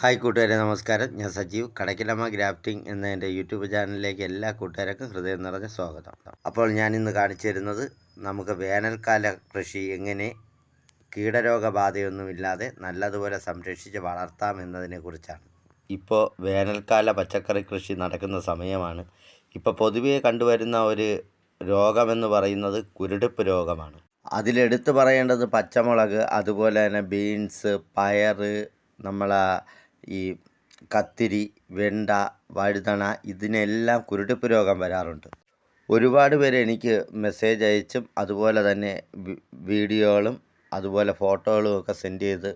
Hi കൂട്ടുകാരെ നമസ്കാരം. ഞാൻ സജീവ്. കടക്കിലമ്മ ഗ്രാഫ്റ്റിംഗ് എന്ന എന്റെ യൂട്യൂബ് ചാനലിലേക്ക് എല്ലാ കൂട്ടുകാർക്കും ഹൃദയം നിറഞ്ഞ സ്വാഗതം. അപ്പോൾ ഞാൻ ഇന്ന് കാണിച്ചു തരുന്നത് നമുക്ക് വേനൽക്കാല കൃഷി എങ്ങനെ കീടരോഗബാധയൊന്നുമില്ലാതെ നല്ലതുപോലെ സംരക്ഷിച്ച് വളർത്താം എന്നതിനെക്കുറിച്ചാണ് ഇപ്പോൾ വേനൽക്കാല പച്ചക്കറി കൃഷി നടക്കുന്ന സമയമാണ്. ഇപ്പോൾ പൊതുവേ കണ്ടുവരുന്ന ഒരു രോഗമെന്ന് പറയുന്നത് കുരുടിപ്പ് രോഗമാണ്. അതിലെടുത്ത് പറയേണ്ടത് പച്ചമുളക് അതുപോലെ തന്നെ ബീൻസ് പയർ നമ്മളെ ഈ കത്തിരി വെണ്ട വഴുതണ ഇതിനെല്ലാം കുരുടിപ്പ് രോഗം വരാറുണ്ട്. ഒരുപാട് പേര് എനിക്ക് മെസ്സേജ് അയച്ചും അതുപോലെ തന്നെ വീഡിയോകളും അതുപോലെ ഫോട്ടോകളും ഒക്കെ സെൻഡ് ചെയ്ത്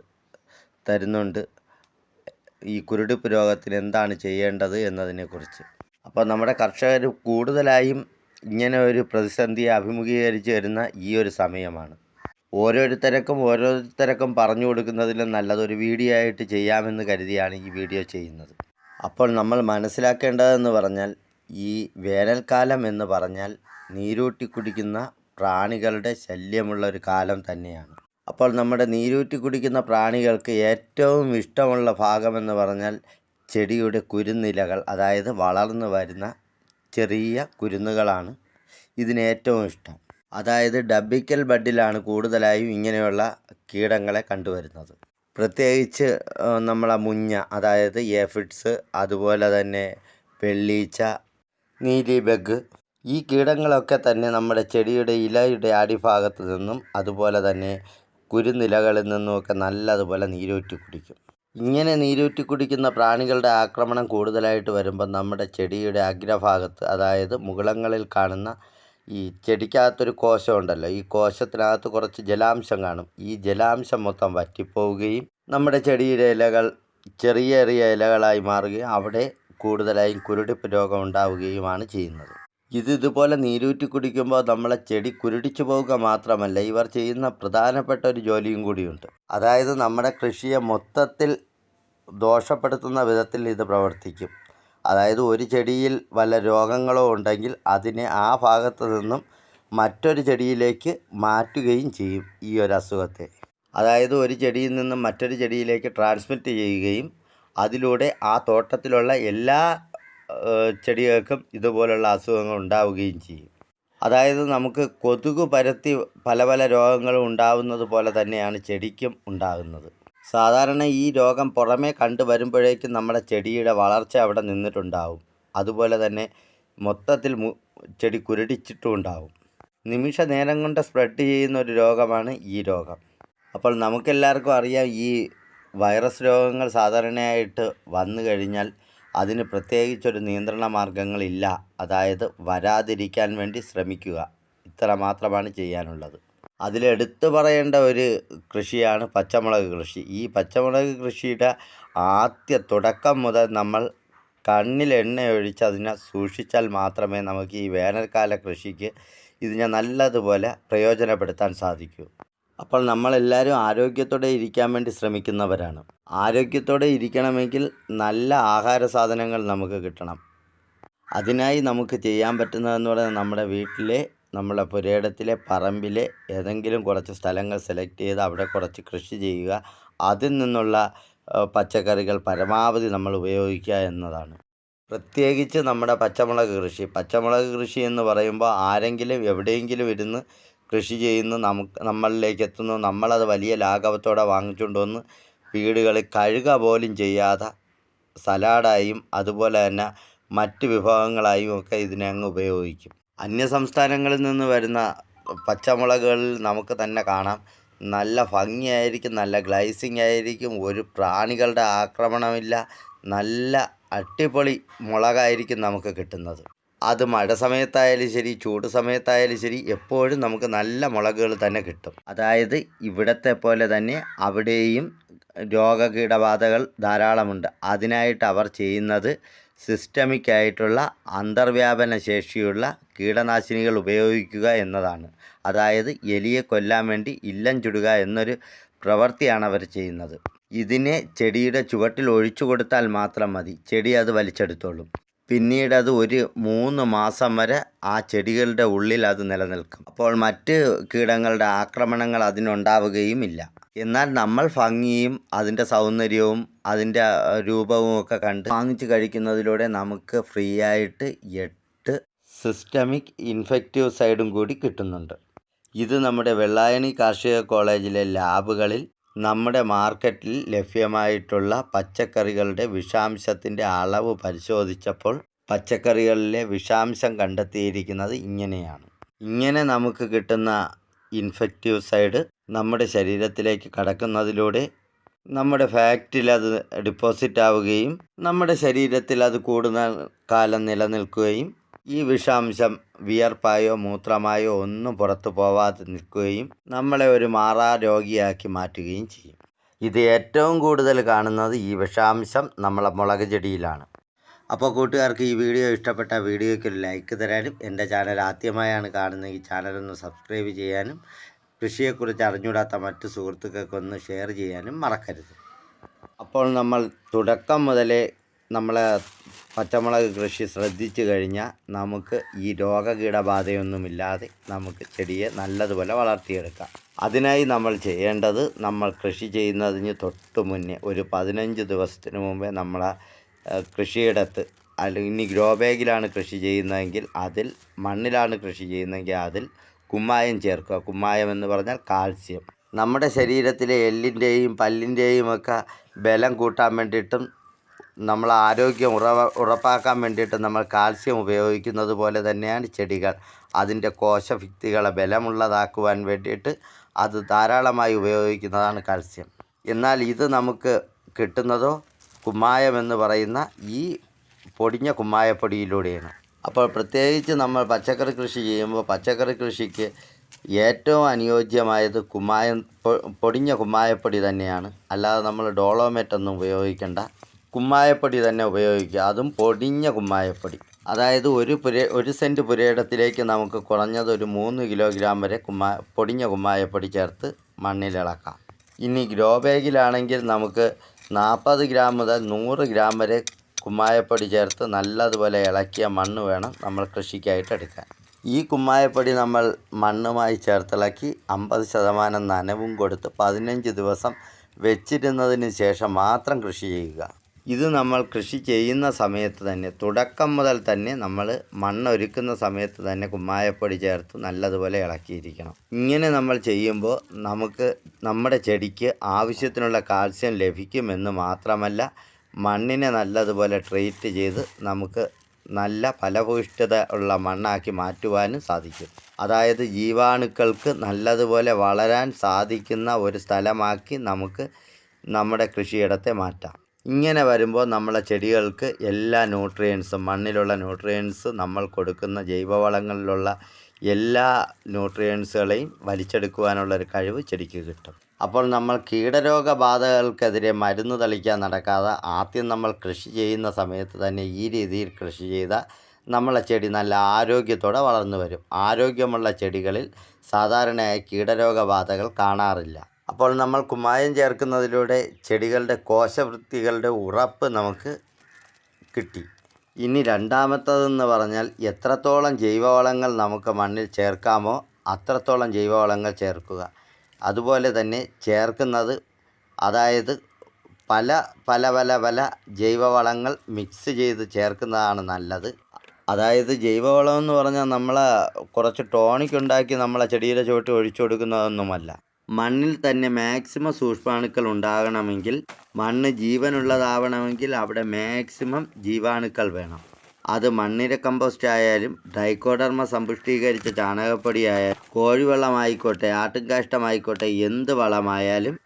തരുന്നുണ്ട്. ഈ കുരുടിപ്പ് രോഗത്തിന് എന്താണ് ചെയ്യേണ്ടത് എന്നതിനെക്കുറിച്ച്. അപ്പോൾ നമ്മുടെ കർഷകർ കൂടുതലായും ഇങ്ങനെ ഒരു പ്രതിസന്ധിയെ അഭിമുഖീകരിച്ച് വരുന്ന ഈ ഒരു സമയമാണ്. ഓരോരുത്തർക്കും ഓരോരുത്തർക്കും പറഞ്ഞു കൊടുക്കുന്നതിലും നല്ലതൊരു വീഡിയോ ആയിട്ട് ചെയ്യാമെന്ന് കരുതിയാണ് ഈ വീഡിയോ ചെയ്യുന്നത്. അപ്പോൾ നമ്മൾ മനസ്സിലാക്കേണ്ടതെന്ന് പറഞ്ഞാൽ ഈ വേനൽക്കാലം എന്ന് പറഞ്ഞാൽ നീരൂറ്റി കുടിക്കുന്ന പ്രാണികളുടെ ശല്യമുള്ള ഒരു കാലം തന്നെയാണ്. അപ്പോൾ നമ്മുടെ നീരൂറ്റി കുടിക്കുന്ന പ്രാണികൾക്ക് ഏറ്റവും ഇഷ്ടമുള്ള ഭാഗമെന്ന് പറഞ്ഞാൽ ചെടിയുടെ കുരുന്നിലകൾ അതായത് വളർന്നു വരുന്ന ചെറിയ കുരുന്നുകളാണ് ഇതിന് ഏറ്റവും ഇഷ്ടം. അതായത് ഡബിക്കൽ ബഡിലാണ് കൂടുതലായും ഇങ്ങനെയുള്ള കീടങ്ങളെ കണ്ടുവരുന്നത്. പ്രത്യേകിച്ച് നമ്മളെ മുഞ്ഞ അതായത് എഫിഡ്സ് അതുപോലെ തന്നെ വെള്ളീച്ച നീലി ബഗ് ഈ കീടങ്ങളൊക്കെ തന്നെ നമ്മുടെ ചെടിയുടെ ഇലയുടെ അടിഭാഗത്ത് നിന്നും അതുപോലെ തന്നെ കുരുനിലകളിൽ നിന്നുമൊക്കെ നല്ലതുപോലെ നീരൂറ്റി കുടിക്കും. ഇങ്ങനെ നീരൂറ്റി കുടിക്കുന്ന പ്രാണികളുടെ ആക്രമണം കൂടുതലായിട്ട് വരുമ്പോൾ നമ്മുടെ ചെടിയുടെ അഗ്രഭാഗത്ത് അതായത് മുകളങ്ങളിൽ കാണുന്ന ഈ ചെടിക്കകത്തൊരു കോശം ഉണ്ടല്ലോ ഈ കോശത്തിനകത്ത് കുറച്ച് ജലാംശം കാണും. ഈ ജലാംശം മൊത്തം വറ്റിപ്പോവുകയും നമ്മുടെ ചെടിയുടെ ഇലകൾ ചെറിയ ചെറിയ ഇലകളായി മാറുകയും അവിടെ കൂടുതലായും കുരുടിപ്പ് രോഗം ഉണ്ടാവുകയുമാണ് ചെയ്യുന്നത്. ഇത് ഇതുപോലെ നീരൂറ്റി കുടിക്കുമ്പോൾ നമ്മളെ ചെടി കുരുടിച്ചു പോവുക മാത്രമല്ല ഇവർ ചെയ്യുന്ന പ്രധാനപ്പെട്ട ഒരു ജോലിയും കൂടിയുണ്ട്. അതായത് നമ്മുടെ കൃഷിയെ മൊത്തത്തിൽ ദോഷപ്പെടുത്തുന്ന വിധത്തിൽ ഇത് പ്രവർത്തിക്കും. അതായത് ഒരു ചെടിയിൽ വല്ല രോഗങ്ങളോ ഉണ്ടെങ്കിൽ അതിനെ ആ ഭാഗത്ത് നിന്നും മറ്റൊരു ചെടിയിലേക്ക് മാറ്റുകയും ചെയ്യും ഈ ഒരു അസുഖത്തെ. അതായത് ഒരു ചെടിയിൽ നിന്നും മറ്റൊരു ചെടിയിലേക്ക് ട്രാൻസ്മിറ്റ് ചെയ്യുകയും അതിലൂടെ ആ തോട്ടത്തിലുള്ള എല്ലാ ചെടികൾക്കും ഇതുപോലുള്ള അസുഖങ്ങൾ ഉണ്ടാവുകയും ചെയ്യും. അതായത് നമുക്ക് കൊതുക് പരത്തി പല പല രോഗങ്ങളും ഉണ്ടാവുന്നത് പോലെ തന്നെയാണ് ചെടിക്കും ഉണ്ടാകുന്നത്. സാധാരണ ഈ രോഗം പുറമേ കണ്ടു വരുമ്പോഴേക്കും നമ്മുടെ ചെടിയുടെ വളർച്ച അവിടെ നിന്നിട്ടുണ്ടാവും. അതുപോലെ തന്നെ മൊത്തത്തിൽ ചെടി കുരുടിച്ചിട്ടും ഉണ്ടാവും നിമിഷ നേരം കൊണ്ട് സ്പ്രെഡ് ചെയ്യുന്ന ഒരു രോഗമാണ് ഈ രോഗം. അപ്പോൾ നമുക്കെല്ലാവർക്കും അറിയാം ഈ വൈറസ് രോഗങ്ങൾ സാധാരണയായിട്ട് വന്നു കഴിഞ്ഞാൽ അതിന് പ്രത്യേകിച്ചൊരു നിയന്ത്രണ മാർഗങ്ങളില്ല അതായത് വരാതിരിക്കാൻ വേണ്ടി ശ്രമിക്കുക. ഇത്ര മാത്രമാണ് ചെയ്യാനുള്ളത്. അതിലെടുത്തു പറയേണ്ട ഒരു കൃഷിയാണ് പച്ചമുളക് കൃഷി. ഈ പച്ചമുളക് കൃഷിയുടെ ആദ്യ തുടക്കം മുതൽ നമ്മൾ കണ്ണിൽ എണ്ണയൊഴിച്ച് അതിനെ സൂക്ഷിച്ചാൽ മാത്രമേ നമുക്ക് ഈ വേനൽക്കാല കൃഷിക്ക് ഇതിനെ നല്ലതുപോലെ പ്രയോജനപ്പെടുത്താൻ സാധിക്കൂ. അപ്പോൾ നമ്മളെല്ലാവരും ആരോഗ്യത്തോടെ ഇരിക്കാൻ വേണ്ടി ശ്രമിക്കുന്നവരാണ്. ആരോഗ്യത്തോടെ ഇരിക്കണമെങ്കിൽ നല്ല ആഹാര സാധനങ്ങൾ നമുക്ക് കിട്ടണം. അതിനായി നമുക്ക് ചെയ്യാൻ പറ്റുന്നതെന്ന് പറയുന്നത് നമ്മുടെ വീട്ടിലെ നമ്മളെ പുരയിടത്തിലെ പറമ്പിലെ ഏതെങ്കിലും കുറച്ച് സ്ഥലങ്ങൾ സെലക്ട് ചെയ്ത് അവിടെ കുറച്ച് കൃഷി ചെയ്യുക അതിൽ നിന്നുള്ള പച്ചക്കറികൾ പരമാവധി നമ്മൾ ഉപയോഗിക്കുക എന്നതാണ്. പ്രത്യേകിച്ച് നമ്മുടെ പച്ചമുളക് കൃഷി. പച്ചമുളക് കൃഷി എന്ന് പറയുമ്പോൾ ആരെങ്കിലും എവിടെയെങ്കിലും ഇരുന്ന് കൃഷി ചെയ്യുന്നു നമുക്ക് നമ്മളിലേക്ക് എത്തുന്നു നമ്മളത് വലിയ ലാഘവത്തോടെ വാങ്ങിച്ചുകൊണ്ട് വന്ന് വീടുകളിൽ കഴുക പോലും ചെയ്യാതെ സലാഡായും അതുപോലെ തന്നെ മറ്റ് വിഭവങ്ങളായും ഒക്കെ ഇതിനെ അങ്ങ് ഉപയോഗിക്കും. അന്യ സംസ്ഥാനങ്ങളിൽ നിന്ന് വരുന്ന പച്ചമുളകുകളിൽ നമുക്ക് തന്നെ കാണാം. നല്ല ഭംഗിയായിരിക്കും നല്ല ഗ്ലൈസിങ് ആയിരിക്കും. ഒരു പ്രാണികളുടെ ആക്രമണമില്ല. നല്ല അടിപൊളി മുളകായിരിക്കും നമുക്ക് കിട്ടുന്നത്. അത് മഴ സമയത്തായാലും ശരി ചൂട് സമയത്തായാലും ശരി എപ്പോഴും നമുക്ക് നല്ല മുളകുകൾ തന്നെ കിട്ടും. അതായത് ഇവിടത്തെ പോലെ തന്നെ അവിടെയും രോഗകീടബാധകൾ ധാരാളമുണ്ട്. അതിനായിട്ട് അവർ ചെയ്യുന്നത് സിസ്റ്റമിക് ആയിട്ടുള്ള അന്തർവ്യാപന ശേഷിയുള്ള കീടനാശിനികൾ ഉപയോഗിക്കുക എന്നതാണ്. അതായത് എലിയെ കൊല്ലാൻ വേണ്ടി ഇല്ലം ചുടുക എന്നൊരു പ്രവൃത്തിയാണ് അവർ ചെയ്യുന്നത്. ഇതിനെ ചെടിയുടെ ചുവട്ടിൽ ഒഴിച്ചു കൊടുത്താൽ മാത്രം മതി. ചെടി അത് വലിച്ചെടുത്തോളും. പിന്നീട് അത് ഒരു മൂന്ന് മാസം വരെ ആ ചെടികളുടെ ഉള്ളിൽ അത് നിലനിൽക്കും. അപ്പോൾ മറ്റ് കീടങ്ങളുടെ ആക്രമണങ്ങൾ അതിനുണ്ടാവുകയുമില്ല. എന്നാൽ നമ്മൾ ഭംഗിയും അതിന്റെ സൗന്ദര്യവും അതിന്റെ രൂപവും ഒക്കെ കണ്ട് വാങ്ങിച്ച് കഴിക്കുന്നതിലൂടെ നമുക്ക് ഫ്രീ ആയിട്ട് എട്ട് സിസ്റ്റമിക് ഇൻഫെക്റ്റീവ് സൈഡും കൂടി കിട്ടുന്നുണ്ട്. ഇത് നമ്മുടെ വെള്ളായണി കാർഷിക കോളേജിലെ ലാബുകളിൽ നമ്മുടെ മാർക്കറ്റിൽ ലഭ്യമായിട്ടുള്ള പച്ചക്കറികളുടെ വിഷാംശത്തിന്റെ അളവ് പരിശോധിച്ചപ്പോൾ പച്ചക്കറികളിലെ വിഷാംശം കണ്ടെത്തിയിരിക്കുന്നത് ഇങ്ങനെയാണ്. ഇങ്ങനെ നമുക്ക് കിട്ടുന്ന ഇൻഫെക്റ്റീവ് സൈഡ് നമ്മുടെ ശരീരത്തിലേക്ക് കടക്കുന്നതിലൂടെ നമ്മുടെ ഫാക്റ്റിൽ അത് ഡിപ്പോസിറ്റ് ആവുകയും നമ്മുടെ ശരീരത്തിൽ അത് കൂടുതൽ കാലം നിലനിൽക്കുകയും ഈ വിഷാംശം വിയർപ്പായോ മൂത്രമായോ ഒന്നും പുറത്തു പോവാതെ നിൽക്കുകയും നമ്മളെ ഒരു മാറാ രോഗിയാക്കി മാറ്റുകയും ചെയ്യും. ഇത് ഏറ്റവും കൂടുതൽ കാണുന്നത് ഈ വിഷാംശം നമ്മളെ മുളക് ചെടിയിലാണ്. അപ്പോൾ കൂട്ടുകാർക്ക് ഈ വീഡിയോ ഇഷ്ടപ്പെട്ട വീഡിയോയ്ക്ക് ഒരു ലൈക്ക് തരാനും എന്റെ ചാനൽ ആദ്യമായാണ് ചാനൽ ചാനലൊന്ന് സബ്സ്ക്രൈബ് ചെയ്യാനും കൃഷിയെക്കുറിച്ച് അറിഞ്ഞൂടാത്ത മറ്റു സുഹൃത്തുക്കൾക്കൊന്ന് ഷെയർ ചെയ്യാനും മറക്കരുത്. അപ്പോൾ നമ്മൾ തുടക്കം മുതലേ നമ്മളെ പച്ചമുളക് കൃഷി ശ്രദ്ധിച്ചു കഴിഞ്ഞാൽ നമുക്ക് ഈ രോഗകീടബാധയൊന്നുമില്ലാതെ നമുക്ക് ചെടിയെ നല്ലതുപോലെ വളർത്തിയെടുക്കാം. അതിനായി നമ്മൾ ചെയ്യേണ്ടത് നമ്മൾ കൃഷി ചെയ്യുന്നതിന് തൊട്ട് മുന്നേ ഒരു പതിനഞ്ച് ദിവസത്തിന് മുമ്പേ നമ്മളെ കൃഷിയിടത്ത് അല്ലെങ്കിൽ ഇനി ഗ്രോ ബാഗിലാണ് കൃഷി ചെയ്യുന്നതെങ്കിൽ അതിൽ മണ്ണിലാണ് കൃഷി ചെയ്യുന്നതെങ്കിൽ അതിൽ കുമ്മായം ചേർക്കുക. കുമ്മായം എന്ന് പറഞ്ഞാൽ കാൽസ്യം. നമ്മുടെ ശരീരത്തിലെ എല്ലിന്റെയും പല്ലിന്റെയും ഒക്കെ ബലം കൂട്ടാൻ വേണ്ടിയിട്ടും നമ്മൾ ആരോഗ്യം ഉറ ഉറപ്പാക്കാൻ വേണ്ടിയിട്ട് നമ്മൾ കാൽസ്യം ഉപയോഗിക്കുന്നത് പോലെ തന്നെയാണ് ചെടികൾ. അതിന്റെ കോശഭിത്തികളെ ബലമുള്ളതാക്കുവാൻ വേണ്ടിയിട്ട് അത് ധാരാളമായി ഉപയോഗിക്കുന്നതാണ് കാൽസ്യം. എന്നാൽ ഇത് നമുക്ക് കിട്ടുന്നതോ കുമ്മായം എന്ന് പറയുന്ന ഈ പൊടിഞ്ഞ കുമ്മായപ്പൊടിയിലൂടെയാണ്. അപ്പോൾ പ്രത്യേകിച്ച് നമ്മൾ പച്ചക്കറി കൃഷി ചെയ്യുമ്പോൾ പച്ചക്കറി കൃഷിക്ക് ഏറ്റവും അനുയോജ്യമായത് കുമ്മായം പൊടിഞ്ഞ കുമ്മായപ്പൊടി തന്നെയാണ്. അല്ലാതെ നമ്മൾ ഡോളോമേറ്റ് ഒന്നും ഉപയോഗിക്കേണ്ട. കുമ്മായപ്പൊടി തന്നെ ഉപയോഗിക്കുക. അതും പൊടിഞ്ഞ കുമ്മായപ്പൊടി. അതായത് ഒരു പുര ഒരു സെന്റ് പുരയിടത്തിലേക്ക് നമുക്ക് കുറഞ്ഞത് ഒരു മൂന്ന് കിലോഗ്രാം വരെ കുമ്മാ പൊടിഞ്ഞ കുമ്മായപ്പൊടി ചേർത്ത് മണ്ണിലിളക്കാം ഇനി ഗ്രോ ബാഗിലാണെങ്കിൽ നമുക്ക് നാൽപ്പത് ഗ്രാം മുതൽ നൂറ് ഗ്രാം വരെ കുമ്മായപ്പൊടി ചേർത്ത് നല്ലതുപോലെ ഇളക്കിയ മണ്ണ് വേണം നമ്മൾ കൃഷിക്കായിട്ട് എടുക്കാൻ. ഈ കുമ്മായപ്പൊടി നമ്മൾ മണ്ണുമായി ചേർത്തിളക്കി അമ്പത് ശതമാനം നനവും കൊടുത്ത് പതിനഞ്ച് ദിവസം വെച്ചിരുന്നതിന് ശേഷം മാത്രം കൃഷി ചെയ്യുക. ഇത് നമ്മൾ കൃഷി ചെയ്യുന്ന സമയത്ത് തന്നെ തുടക്കം മുതൽ തന്നെ നമ്മൾ മണ്ണൊരുക്കുന്ന സമയത്ത് തന്നെ കുമ്മായപ്പൊടി ചേർത്ത് നല്ലതുപോലെ ഇളക്കിയിരിക്കണം. ഇങ്ങനെ നമ്മൾ ചെയ്യുമ്പോൾ നമുക്ക് നമ്മുടെ ചെടിക്ക് ആവശ്യത്തിനുള്ള കാൽസ്യം ലഭിക്കുമെന്ന് മാത്രമല്ല മണ്ണിനെ നല്ലതുപോലെ ട്രീറ്റ് ചെയ്ത് നമുക്ക് നല്ല ഫലഭൂയിഷ്ഠത ഉള്ള മണ്ണാക്കി മാറ്റുവാനും സാധിക്കും. അതായത് ജീവാണുക്കൾക്ക് നല്ലതുപോലെ വളരാൻ സാധിക്കുന്ന ഒരു സ്ഥലമാക്കി നമുക്ക് നമ്മുടെ കൃഷിയിടത്തെ മാറ്റാം. ഇങ്ങനെ വരുമ്പോൾ നമ്മളെ ചെടികൾക്ക് എല്ലാ ന്യൂട്രിയൻസും മണ്ണിലുള്ള ന്യൂട്രിയൻസ് നമ്മൾ കൊടുക്കുന്ന ജൈവവളങ്ങളിലുള്ള എല്ലാ ന്യൂട്രിയൻസുകളെയും വലിച്ചെടുക്കുവാനുള്ള ഒരു കഴിവ് ചെടിക്ക് കിട്ടും. അപ്പോൾ നമ്മൾ കീടരോഗബാധകൾക്കെതിരെ മരുന്ന് തളിക്കാൻ നടക്കാതെ ആദ്യം നമ്മൾ കൃഷി ചെയ്യുന്ന സമയത്ത് തന്നെ ഈ രീതിയിൽ കൃഷി ചെയ്താൽ നമ്മളെ ചെടി നല്ല ആരോഗ്യത്തോടെ വളർന്നു വരും. ആരോഗ്യമുള്ള ചെടികളിൽ സാധാരണയായി കീടരോഗബാധകൾ കാണാറില്ല. അപ്പോൾ നമ്മൾ കുമ്മായം ചേർക്കുന്നതിലൂടെ ചെടികളുടെ കോശവൃത്തികളുടെ ഉറപ്പ് നമുക്ക് കിട്ടി. ഇനി രണ്ടാമത്തതെന്ന് പറഞ്ഞാൽ എത്രത്തോളം ജൈവവളങ്ങൾ നമുക്ക് മണ്ണിൽ ചേർക്കാമോ അത്രത്തോളം ജൈവവളങ്ങൾ ചേർക്കുക. അതുപോലെ തന്നെ ചേർക്കുന്നത് അതായത് പല പല പല പല ജൈവവളങ്ങൾ മിക്സ് ചെയ്ത് ചേർക്കുന്നതാണ് നല്ലത്. അതായത് ജൈവവളം എന്ന് പറഞ്ഞാൽ നമ്മൾ കുറച്ച് ടോണിക് ഉണ്ടാക്കി നമ്മളെ ചെടിയുടെ ചുവട്ടി ഒഴിച്ചു കൊടുക്കുന്നതൊന്നുമല്ല. മണ്ണിൽ തന്നെ മാക്സിമം സൂക്ഷ്മാണുക്കൾ ഉണ്ടാകണമെങ്കിൽ മണ്ണ് ജീവനുള്ളതാവണമെങ്കിൽ അവിടെ മാക്സിമം ജീവാണുക്കൾ വേണം. അത് മണ്ണിര കമ്പോസ്റ്റ് ആയാലും ഡൈക്കോഡർമ സമ്പുഷ്ടീകരിച്ച ചാണകപ്പൊടി ആയാലും കോഴിവെള്ളമായിക്കോട്ടെ ആട്ടുംകാഷ്ടമായിക്കോട്ടെ എന്ത് വളമായാലും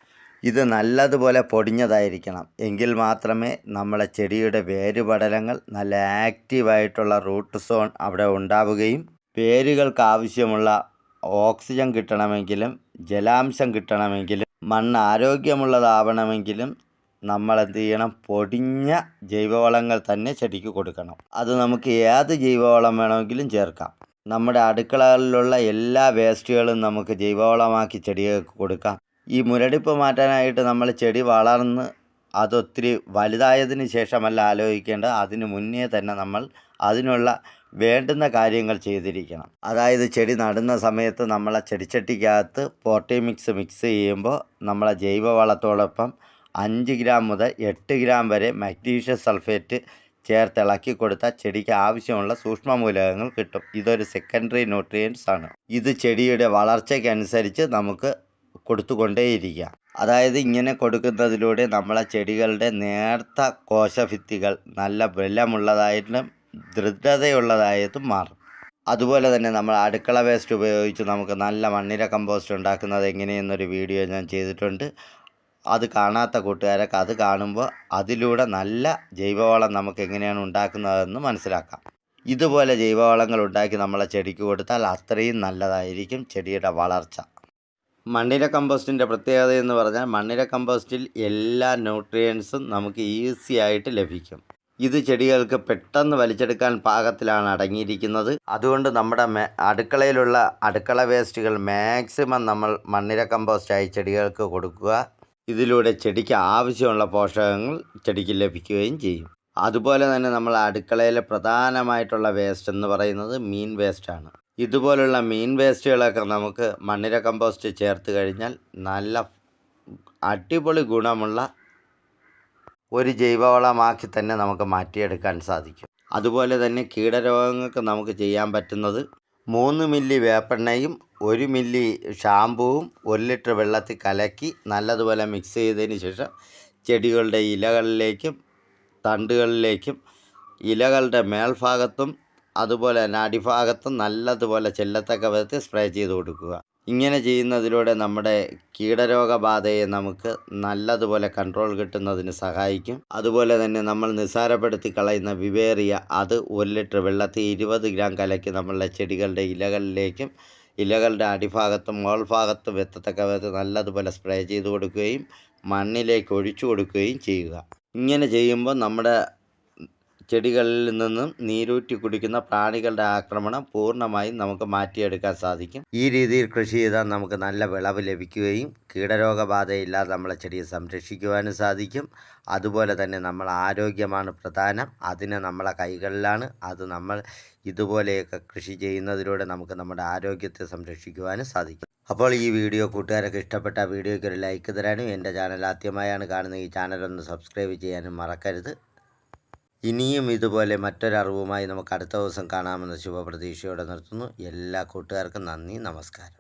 ഇത് നല്ലതുപോലെ പൊടിഞ്ഞതായിരിക്കണം. എങ്കിൽ മാത്രമേ നമ്മളെ ചെടിയുടെ വേരുപടലങ്ങൾ നല്ല ആക്റ്റീവായിട്ടുള്ള റൂട്ട് സോൺ അവിടെ ഉണ്ടാവുകയും വേരുകൾക്ക് ആവശ്യമുള്ള ഓക്സിജൻ കിട്ടണമെങ്കിലും ജലാംശം കിട്ടണമെങ്കിൽ മണ്ണ് ആരോഗ്യമുള്ളതാവണമെങ്കിലും നമ്മൾ എന്ത് ചെയ്യണം? പൊടിഞ്ഞ ജൈവവളങ്ങൾ തന്നെ ചെടിക്ക് കൊടുക്കണം. അത് നമുക്ക് ഏത് ജൈവവളം വേണമെങ്കിലും ചേർക്കാം. നമ്മുടെ അടുക്കളകളിലുള്ള എല്ലാ വേസ്റ്റുകളും നമുക്ക് ജൈവവളമാക്കി ചെടികൾക്ക് കൊടുക്കാം. ഈ മുരടിപ്പ് മാറ്റാനായിട്ട് നമ്മൾ ചെടി വളർന്ന് അതൊത്തിരി വലുതായതിന് ശേഷമല്ല ആലോചിക്കേണ്ടത്. അതിന് മുന്നേ തന്നെ നമ്മൾ അതിനുള്ള വേണ്ടുന്ന കാര്യങ്ങൾ ചെയ്തിരിക്കണം. അതായത് ചെടി നടുന്ന സമയത്ത് നമ്മളെ ചെടിച്ചട്ടിക്കകത്ത് പോട്ടി മിക്സ് മിക്സ് ചെയ്യുമ്പോൾ നമ്മളെ ജൈവവളത്തോടൊപ്പം അഞ്ച് ഗ്രാം മുതൽ എട്ട് ഗ്രാം വരെ മഗ്നീഷ്യം സൾഫേറ്റ് ചേർത്ത് ഇളക്കി കൊടുത്താൽ ചെടിക്ക് ആവശ്യമുള്ള സൂക്ഷ്മമൂലകങ്ങൾ കിട്ടും. ഇതൊരു സെക്കൻഡറി ന്യൂട്രിയൻസ് ആണ്. ഇത് ചെടിയുടെ വളർച്ചയ്ക്കനുസരിച്ച് നമുക്ക് കൊടുത്തുകൊണ്ടേയിരിക്കാം. അതായത് ഇങ്ങനെ കൊടുക്കുന്നതിലൂടെ നമ്മളെ ചെടികളുടെ നേർത്ത കോശഭിത്തികൾ നല്ല ബലമുള്ളതായിട്ടും ദൃഢതയുള്ളതായിട്ടും മാറും. അതുപോലെ തന്നെ നമ്മൾ അടുക്കള വേസ്റ്റ് ഉപയോഗിച്ച് നമുക്ക് നല്ല മണ്ണിര കമ്പോസ്റ്റ് ഉണ്ടാക്കുന്നത് എങ്ങനെയെന്നൊരു വീഡിയോ ഞാൻ ചെയ്തിട്ടുണ്ട്. അത് കാണാത്ത കൂട്ടുകാരൊക്കെ അത് കാണുമ്പോൾ അതിലൂടെ നല്ല ജൈവവളം നമുക്ക് എങ്ങനെയാണ് ഉണ്ടാക്കുന്നതെന്ന് മനസ്സിലാക്കാം. ഇതുപോലെ ജൈവവളങ്ങൾ ഉണ്ടാക്കി നമ്മളെ ചെടിക്ക് കൊടുത്താൽ അത്രയും നല്ലതായിരിക്കും ചെടിയുടെ വളർച്ച. മണ്ണിര കമ്പോസ്റ്റിന്റെ പ്രത്യേകത എന്ന് പറഞ്ഞാൽ മണ്ണിര കമ്പോസ്റ്റിൽ എല്ലാ ന്യൂട്രിയൻസും നമുക്ക് ഈസി ആയിട്ട് ലഭിക്കും. ഇത് ചെടികൾക്ക് പെട്ടെന്ന് വലിച്ചെടുക്കാൻ പാകത്തിലാണ് അടങ്ങിയിരിക്കുന്നത്. അതുകൊണ്ട് നമ്മുടെ അടുക്കളയിലുള്ള അടുക്കള വേസ്റ്റുകൾ മാക്സിമം നമ്മൾ മണ്ണിര കമ്പോസ്റ്റായി ചെടികൾക്ക് കൊടുക്കുക. ഇതിലൂടെ ചെടിക്ക് ആവശ്യമുള്ള പോഷകങ്ങൾ ചെടിക്ക് ലഭിക്കുകയും ചെയ്യും. അതുപോലെ തന്നെ നമ്മൾ അടുക്കളയിലെ പ്രധാനമായിട്ടുള്ള വേസ്റ്റ് എന്ന് പറയുന്നത് മീൻ വേസ്റ്റാണ്. ഇതുപോലുള്ള മീൻ വേസ്റ്റുകളൊക്കെ നമുക്ക് മണ്ണിര കമ്പോസ്റ്റ് ചേർത്ത് കഴിഞ്ഞാൽ നല്ല അടിപൊളി ഗുണമുള്ള ഒരു ജൈവവളമാക്കി തന്നെ നമുക്ക് മാറ്റിയെടുക്കാൻ സാധിക്കും. അതുപോലെ തന്നെ കീടരോഗങ്ങൾക്ക് നമുക്ക് ചെയ്യാൻ പറ്റുന്നത് മൂന്ന് മില്ലി വേപ്പെണ്ണയും ഒരു മില്ലി ഷാമ്പുവും ഒരു ലിറ്റർ വെള്ളത്തിൽ കലക്കി നല്ലതുപോലെ മിക്സ് ചെയ്തതിന് ശേഷം ചെടികളുടെ ഇലകളിലേക്കും തണ്ടുകളിലേക്കും ഇലകളുടെ മേൽഭാഗത്തും അതുപോലെ തന്നെ അടിഭാഗത്തും നല്ലതുപോലെ ചെല്ലത്തക്ക വിധത്തിൽ സ്പ്രേ ചെയ്ത് കൊടുക്കുക. ഇങ്ങനെ ചെയ്യുന്നതിലൂടെ നമ്മുടെ കീടരോഗബാധയെ നമുക്ക് നല്ലതുപോലെ കൺട്രോൾ കിട്ടുന്നതിന് സഹായിക്കും. അതുപോലെ തന്നെ നമ്മൾ നിസ്സാരപ്പെടുത്തി കളയുന്ന വിവേറിയ അത് ഒരു ലിറ്റർ വെള്ളത്തിൽ ഇരുപത് ഗ്രാം കലക്കി നമ്മളുടെ ചെടികളുടെ ഇലകളിലേക്കും ഇലകളുടെ അടിഭാഗത്തും മോൾഭാഗത്തും എത്തത്തക്ക വിധത്തിൽ നല്ലതുപോലെ സ്പ്രേ ചെയ്ത് കൊടുക്കുകയും മണ്ണിലേക്ക് ഒഴിച്ചു കൊടുക്കുകയും ചെയ്യുക. ഇങ്ങനെ ചെയ്യുമ്പോൾ നമ്മുടെ ചെടികളിൽ നിന്നും നീരൂറ്റി കുടിക്കുന്ന പ്രാണികളുടെ ആക്രമണം പൂർണമായും നമുക്ക് മാറ്റിയെടുക്കാൻ സാധിക്കും. ഈ രീതിയിൽ കൃഷി ചെയ്താൽ നമുക്ക് നല്ല വിളവ് ലഭിക്കുകയും കീടരോഗബാധയില്ലാതെ നമ്മളെ ചെടിയെ സംരക്ഷിക്കുവാനും സാധിക്കും. അതുപോലെ തന്നെ നമ്മൾ ആരോഗ്യമാണ് പ്രധാനം. അതിന് നമ്മളെ കൈകളിലാണ്. അത് നമ്മൾ ഇതുപോലെയൊക്കെ കൃഷി ചെയ്യുന്നതിലൂടെ നമുക്ക് നമ്മുടെ ആരോഗ്യത്തെ സംരക്ഷിക്കുവാനും സാധിക്കും. അപ്പോൾ ഈ വീഡിയോ കൂട്ടുകാരൊക്കെ ഇഷ്ടപ്പെട്ട വീഡിയോയ്ക്ക് ഒരു ലൈക്ക് തരാനും എന്റെ ചാനൽ ആദ്യമായാണ് കാണുന്നത് ഈ ചാനലൊന്ന് സബ്സ്ക്രൈബ് ചെയ്യാനും മറക്കരുത്. ഇനിയും ഇതുപോലെ മറ്റൊരറിവുമായി നമുക്ക് അടുത്ത ദിവസം കാണാമെന്ന ശുഭപ്രതീക്ഷയോടെ നിർത്തുന്നു. എല്ലാ കൂട്ടുകാർക്കും നന്ദി നമസ്കാരം.